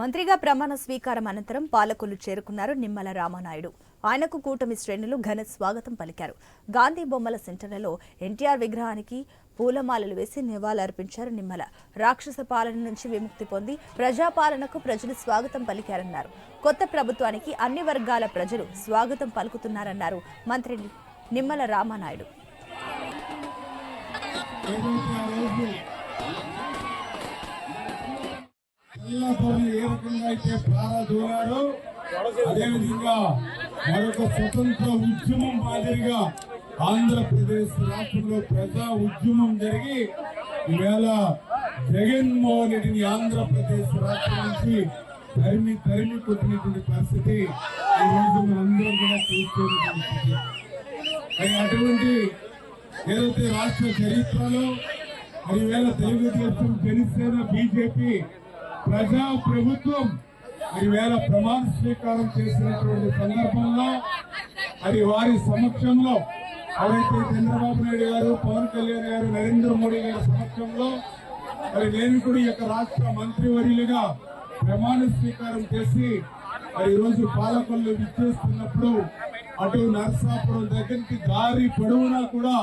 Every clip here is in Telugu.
మంత్రిగా ప్రమాణ స్వీకారం అనంతరం పాలకులు చేరుకున్నారు నిమ్మల రామానాయుడు. ఆయనకు కూటమి శ్రేణులు ఘన స్వాగతం పలికారు. గాంధీ బొమ్మల సెంటర్లలో ఎన్టీఆర్ విగ్రహానికి పూలమాలలు వేసి నివాళులర్పించారు నిమ్మల. రాక్షస పాలన నుంచి విముక్తి పొంది ప్రజాపాలనకు ప్రజలు స్వాగతం పలికారన్నారు. కొత్త ప్రభుత్వానికి అన్ని వర్గాల ప్రజలు స్వాగతం పలుకుతున్నారన్నారు మంత్రి నిమ్మల రామానాయుడు. ఏదైతే ఏ రకంగా అయితే ప్రారంభించారో అదేవిధంగా మరొక స్వతంత్ర ఉద్యమం మాదిరిగా ఆంధ్రప్రదేశ్ రాష్ట్రంలో ప్రజా ఉద్యమం జరిగి ఈవేళ జగన్మోహన్ రెడ్డిని ఆంధ్రప్రదేశ్ రాష్ట్రం నుంచి తరిమి తరిమి కొట్టినటువంటి పరిస్థితి ఈరోజు మనందరం కూడా చూస్తున్నటువంటి పరిస్థితి. మరి అటువంటి ఏదైతే రాష్ట్ర చరిత్రలో మరి వేళ తెలుగుదేశం జనసేన బీజేపీ ప్రజా ప్రభుత్వం మరి వేళ ప్రమాణ స్వీకారం చేసినటువంటి సందర్భంలో అది వారి సమక్షంలో ఎవరైతే చంద్రబాబు నాయుడు గారు పవన్ కళ్యాణ్ గారు నరేంద్ర మోడీ గారి సమక్షంలో మరి నేను కూడా ఈ యొక్క రాష్ట్ర మంత్రివర్యులుగా ప్రమాణ స్వీకారం చేసి మరి ఈ రోజు పాలకొల్లు విచ్చేస్తున్నప్పుడు అటు నరసాపురం దగ్గరికి దారి పొడవునా కూడా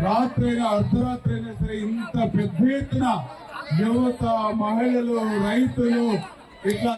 రాత్రైనా అర్ధరాత్రి అయినా సరే ఇంత పెద్ద ఎత్తున యువత మహిళలు రైతులు ఇట్లా